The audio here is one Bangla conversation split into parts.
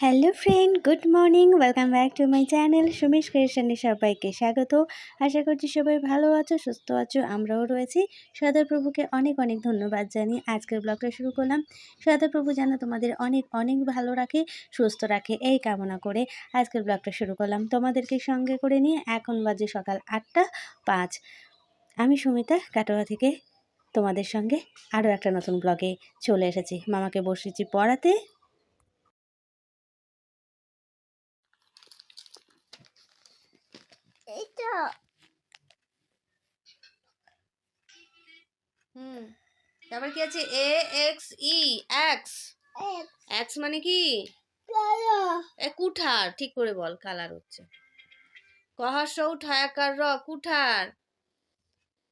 Hello friend good morning welcome back to my channel Sumish ক্রিয়েশনে সবাইকে স্বাগত। আশা করছি সবাই ভালো আছো, সুস্থ আছো, আমরাও রয়েছি। সদাপ্রভুকে অনেক অনেক ধন্যবাদ জানিয়ে আজকের ব্লগটা শুরু করলাম। সদাপ্রভু যেন তোমাদের অনেক অনেক ভালো রাখে, সুস্থ রাখে এই কামনা করে আজকের ব্লগটা শুরু করলাম। তোমাদেরকে সঙ্গে করে নিয়ে এখন বাজে সকাল আটটা পাঁচ। আমি সুমিতা কাটোয়া থেকে তোমাদের সঙ্গে আরও একটা নতুন ব্লগে চলে এসেছি। মামাকে বসেছি পড়াতে। এটা হুম তারপর কি আছে? এ এক্স ই এক্স এক এক্স মানে কি? এ কুঠার ঠিক করে বল কালার হচ্ছে। কহাসৌ ঠায়াকার র কুঠার।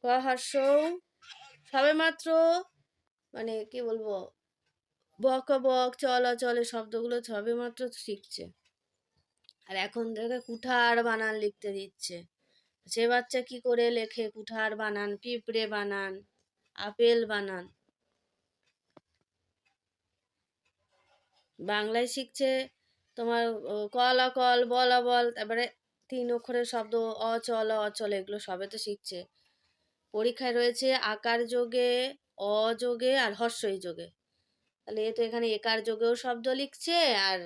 কহাসৌ সবে মাত্র মানে কি বলব? বক বক চলা চলে শব্দগুলো সবে মাত্র শিখছে। আর এখন থেকে কুঠার বানান লিখতে দিচ্ছে। সে বাচ্চা কি করে লেখে? কুঠার বানান, পিঁপড়ে বানান, আপেল বানান। বাংলায় শিখছে তোমার কল কল, বল বল, তারপরে তিন অক্ষরের শব্দ, অচল অচল, এগুলো সবে তো শিখছে। পরীক্ষায় রয়েছে আকার যোগে, অযোগে আর হর্ষই যোগে। তাহলে এ তো এখানে একার যোগেও শব্দ লিখছে আর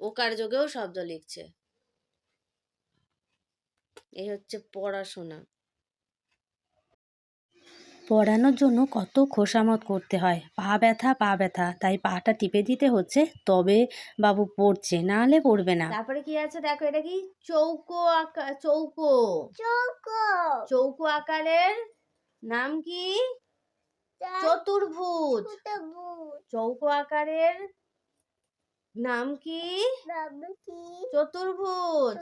ওকার যোগেও শব্দ লিখছে। এই হচ্ছে পড়াশোনা। পড়ানোর জন্য কত খোসামত করতে হয়। পা ব্যথা পা ব্যথা তাই পাটা টিপে দিতে হচ্ছে তবে বাবু পড়ছে না হলে পড়বে না। তারপরে কি আছে দেখো এটা কি? চৌকো আকার চৌকো। চোকো। চৌকো আকারের নাম কি? চতুর্ভুজ। চতুর্ভুজ। চৌকো আকারের নাম কি? চতুর্ভুজ।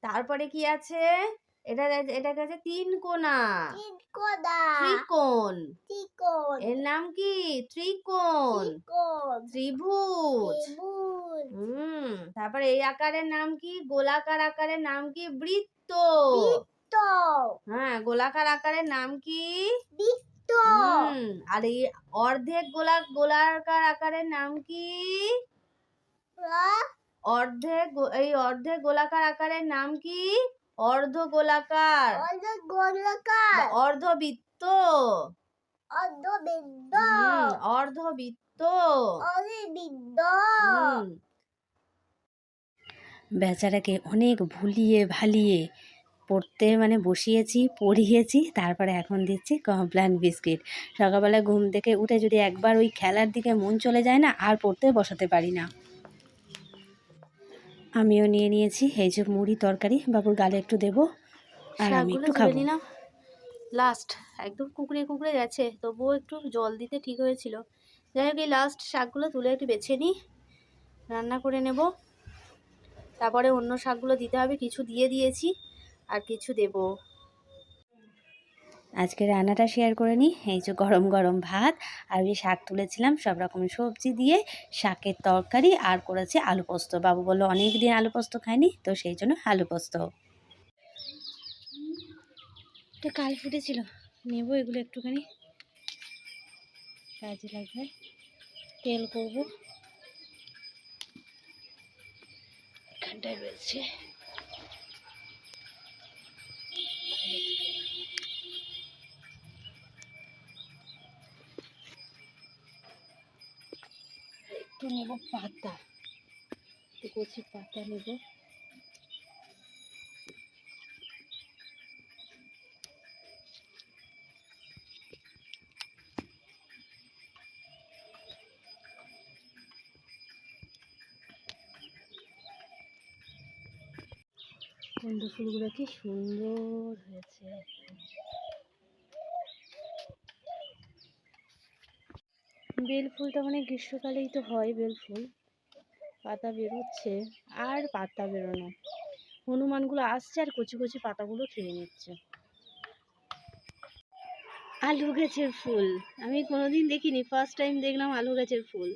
তারপরে কি আছে? এটা এটা আছে? তিন কোনা। ত্রিকোণ। ত্রিকোণ। এর নাম কি? ত্রিকোণ। ত্রিভুজ। হুম তারপরে এই আকারের নাম কি? গোলাকার আকারের নাম কি? বৃত্ত। বৃত্ত। হ্যাঁ গোলাকার আকারের নাম কি? বৃত্ত। হুম আর এই অর্ধেক গোলা গোলাকার আকারের নাম কি? অর্ধেক এই অর্ধেক গোলাকার আকারের নাম কি? অর্ধ গোলাকার অর্ধ গোলাকার অর্ধবৃত্ত। অর্ধবৃত্ত। অর্ধ বিদ্য বেচারাকে অনেক ভুলিয়ে ভালিয়ে পড়তে মানে বসিয়েছি পড়িয়েছি তারপরে এখন দিচ্ছি কমপ্ল্যান বিস্কিট। সকালবেলা ঘুম থেকে উঠে যদি একবার ওই খেলার দিকে মন চলে যায় না আর পড়তে বসাতে পারি না। আমিও নিয়ে নিয়েছি এই যে মুড়ি তরকারি বাবুর গালে একটু দেবো আর আমি একটু খাব। নিলাম। লাস্ট একদম কুকড়ে কুকড়ে গেছে তবুও একটু জল দিতে ঠিক হয়েছিল। যাই হোক এই লাস্ট শাকগুলো তুলে একটু বেছে নিই রান্না করে নেব। তারপরে অন্য শাকগুলো দিতে হবে কিছু দিয়ে দিয়েছি। আর কিছু দেবো। আজকে রান্নাটা শেয়ার করে নিই এই যে গরম গরম ভাত আর ওই শাক তুলেছিলাম সব রকমের সবজি দিয়ে শাকের তরকারি আর করেছি আলু পোস্ত। বাবু বলল অনেক দিন আলু পোস্ত খায়নি তো সেই জন্য আলু পোস্ত। এটা কাল ফুটেছিল নেব এগুলো একটুখানি। কাজে লাগবে তেল করব। এখানটায় রয়েছে। একটু নেব পাতা। একটু কচি পাতা নেব। কুন্দ ফুলগুলো কি সুন্দর হয়েছে। বেল ফুলটা মানে গ্রীষ্মকালেই তো হয় বেল ফুল পাতা বেরোচ্ছে, আর পাতা বেরোনো। হনুমানগুলো আসছে আর কচি কচি পাতাগুলো খেয়ে নিচ্ছে। আলু গাছের ফুল। আমি কোনোদিন দেখিনি ফার্স্ট টাইম দেখলাম আলু গাছের ফুল।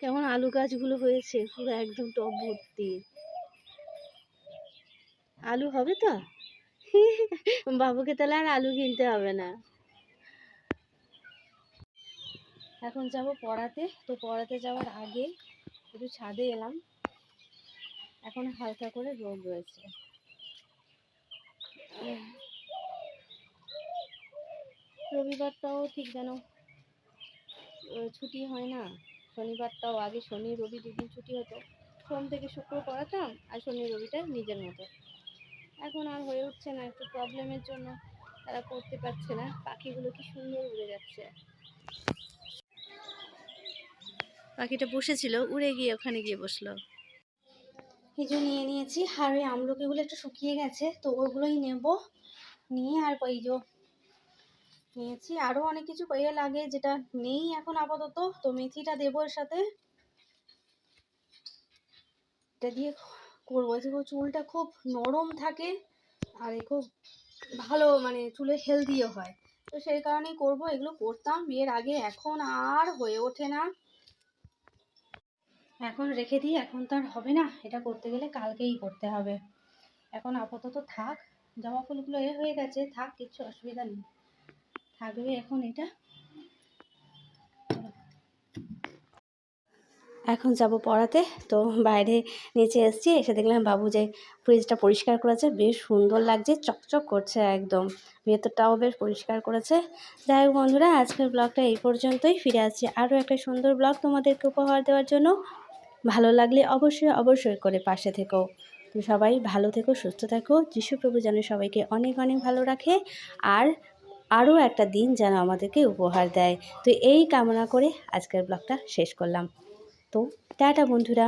কেমন আলু গাছগুলো হয়েছে, পুরো একদম টব ভর্তি। আলু হবে তো? বাবুকে তাহলে আর আলু কিনতে হবে না। এখন যাব পড়াতে। তো পড়াতে যাওয়ার আগে একটু ছাদে এলাম। এখন হালকা করে রোদ রয়েছে। রবিবারটাও ঠিক যেন ছুটি হয় না। শনিবারটাও আগে শনি, রবি দুদিন ছুটি হতো। সোম থেকে শুক্র পড়াতাম আর শনি, রবিটা নিজের মতো। এখন আর হয়ে উঠছে না, একটু প্রবলেমের জন্য তারা পড়তে পারছে না। পাখিগুলো কি সুন্দর উড়ে যাচ্ছে। পাখিটা বসেছিল, উড়ে গিয়ে ওখানে গিয়ে বসল। কিছু নিয়ে নিয়েছি। আর ওই আমলকিগুলো একটু শুকিয়ে গেছে, তো ওগুলোই নেব। নিয়ে আর ওই নিয়েছি। আরও অনেক কিছু ইয়ে লাগে যেটা নেই এখন আপাতত, তো মেথিটা দেবো এর সাথে। এটা দিয়ে করব। চুলটা খুব নরম থাকে আর এ খুব ভালো মানে চুলে হেলদিও হয়। তো সেই কারণেই করব। এগুলো করতাম। বিয়ের আগে এখন আর হয়ে ওঠে না। এখন রেখে দিই, এখন তো আর হবে না। এটা করতে গেলে কালকেই করতে হবে। এখন আপাতত থাক, জবা ফুলগুলো এ হয়ে গেছে, থাক কিছু অসুবিধা নেই। থাকবে এখন এটা। এখন যাব পড়াতে, তো বাইরে নিচে এসেছি, এসে দেখলাম বাবু যে ফ্রিজটা পরিষ্কার করেছে, বেশ সুন্দর লাগছে, চকচক করছে একদম। ভেতরটাও বেশ পরিষ্কার করেছে। যাই হোক বন্ধুরা, আজকের ব্লগটা এই পর্যন্তই। ফিরে আসছি আরও একটা সুন্দর ব্লগ তোমাদেরকে উপহার দেওয়ার জন্য। ভালো লাগলে অবশ্যই অবশ্যই করে পাশে থেকো। তো সবাই ভালো থেকো, সুস্থ থেকো। যিশু প্রভু যেন সবাইকে অনেক অনেক ভালো রাখে আর আরও একটা দিন যেন আমাদেরকে উপহার দেয়। তো এই কামনা করে আজকের ব্লগটা শেষ করলাম। তো টাটা বন্ধুরা।